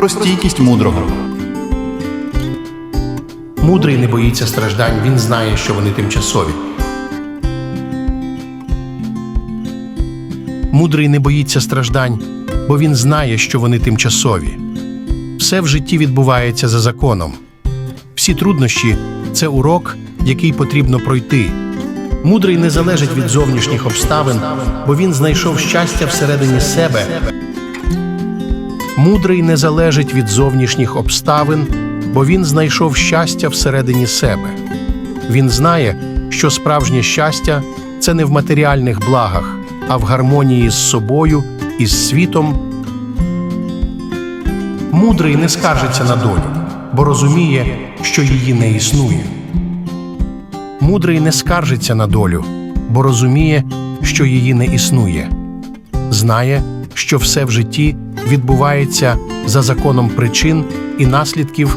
про стійкість мудрого. Мудрий не боїться страждань, він знає, що вони тимчасові. Мудрий не боїться страждань, бо він знає, що вони тимчасові. Все в житті відбувається за законом. Всі труднощі це урок, який потрібно пройти. Мудрий не залежить від зовнішніх обставин, бо він знайшов щастя всередині себе. Мудрий не залежить від зовнішніх обставин, бо він знайшов щастя всередині себе. Він знає, що справжнє щастя це не в матеріальних благах, а в гармонії з собою і з світом. Мудрий не скаржиться на долю, бо розуміє, що її не існує. Мудрий не скаржиться на долю, бо розуміє, що її не існує. Знає, що все в житті відбувається за законом причин і наслідків